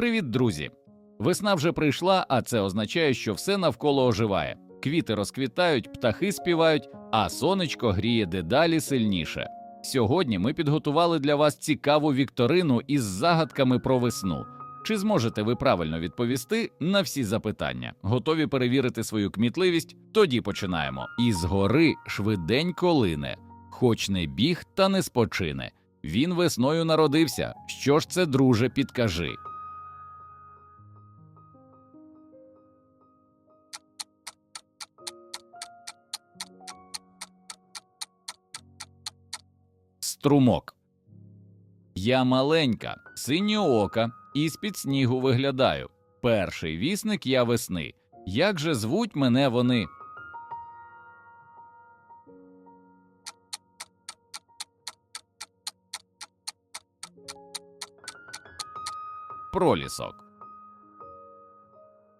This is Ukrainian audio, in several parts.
Привіт, друзі! Весна вже прийшла, а це означає, що все навколо оживає. Квіти розквітають, птахи співають, а сонечко гріє дедалі сильніше. Сьогодні ми підготували для вас цікаву вікторину із загадками про весну. Чи зможете ви правильно відповісти на всі запитання? Готові перевірити свою кмітливість? Тоді починаємо. Із гори швиденько лине, хоч не біг та не спочине. Він весною народився. Що ж це, друже, підкажи? Струмок. Я маленька, синьоока, і з-під снігу виглядаю. Перший вісник я весни. Як же звуть мене вони? Пролісок.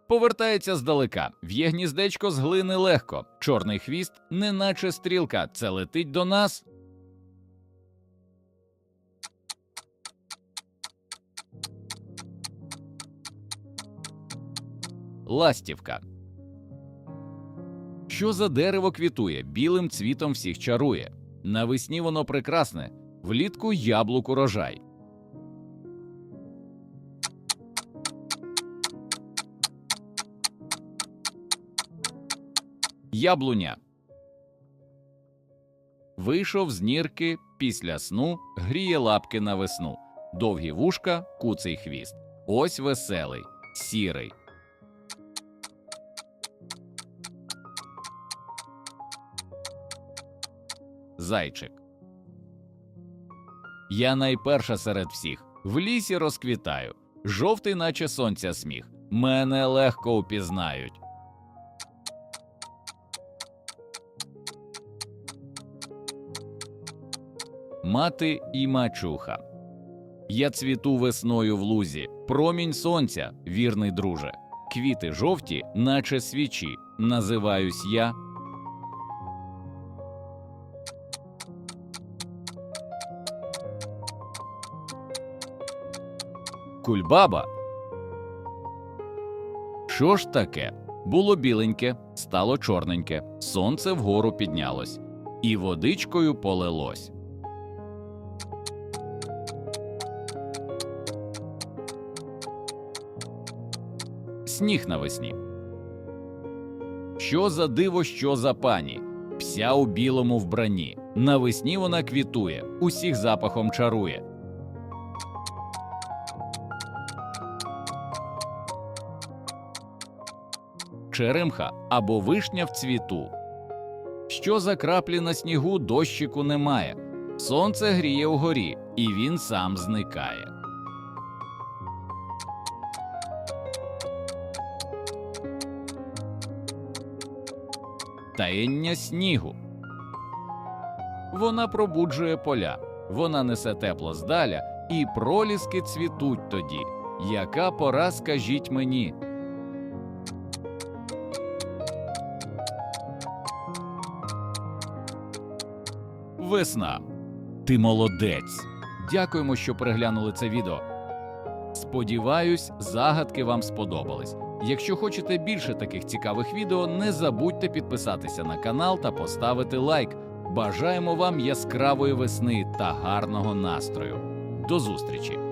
Повертається здалека, в'є гніздечко з глини легко, чорний хвіст, неначе стрілка, це летить до нас. Ластівка. Що за дерево квітує, білим цвітом всіх чарує. Навесні воно прекрасне, влітку яблук урожай. Яблуня. Вийшов з нірки після сну, гріє лапки на весну. Довгі вушка, куций хвіст. Ось веселий, сірий. Зайчик. Я найперша серед всіх. В лісі розквітаю. Жовтий, наче сонця сміх. Мене легко упізнають. Мати і мачуха. Я цвіту весною в лузі, промінь сонця, вірний друже. Квіти жовті, наче свічі. Називаюсь я. Кульбаба. Що ж таке? Було біленьке, стало чорненьке, сонце вгору піднялось, і водичкою полилось. Сніг навесні. Що за диво, що за пані? Вся у білому вбранні. Навесні вона квітує, усіх запахом чарує. Черемха або вишня в цвіту. Що за краплі на снігу дощику немає. Сонце гріє вгорі, і він сам зникає. Таєння снігу. Вона пробуджує поля, вона несе тепло здаля, і проліски цвітуть тоді. Яка пора, скажіть мені? Весна. Ти молодець. Дякуємо, що переглянули це відео. Сподіваюсь, загадки вам сподобались. Якщо хочете більше таких цікавих відео, не забудьте підписатися на канал та поставити лайк. Бажаємо вам яскравої весни та гарного настрою. До зустрічі!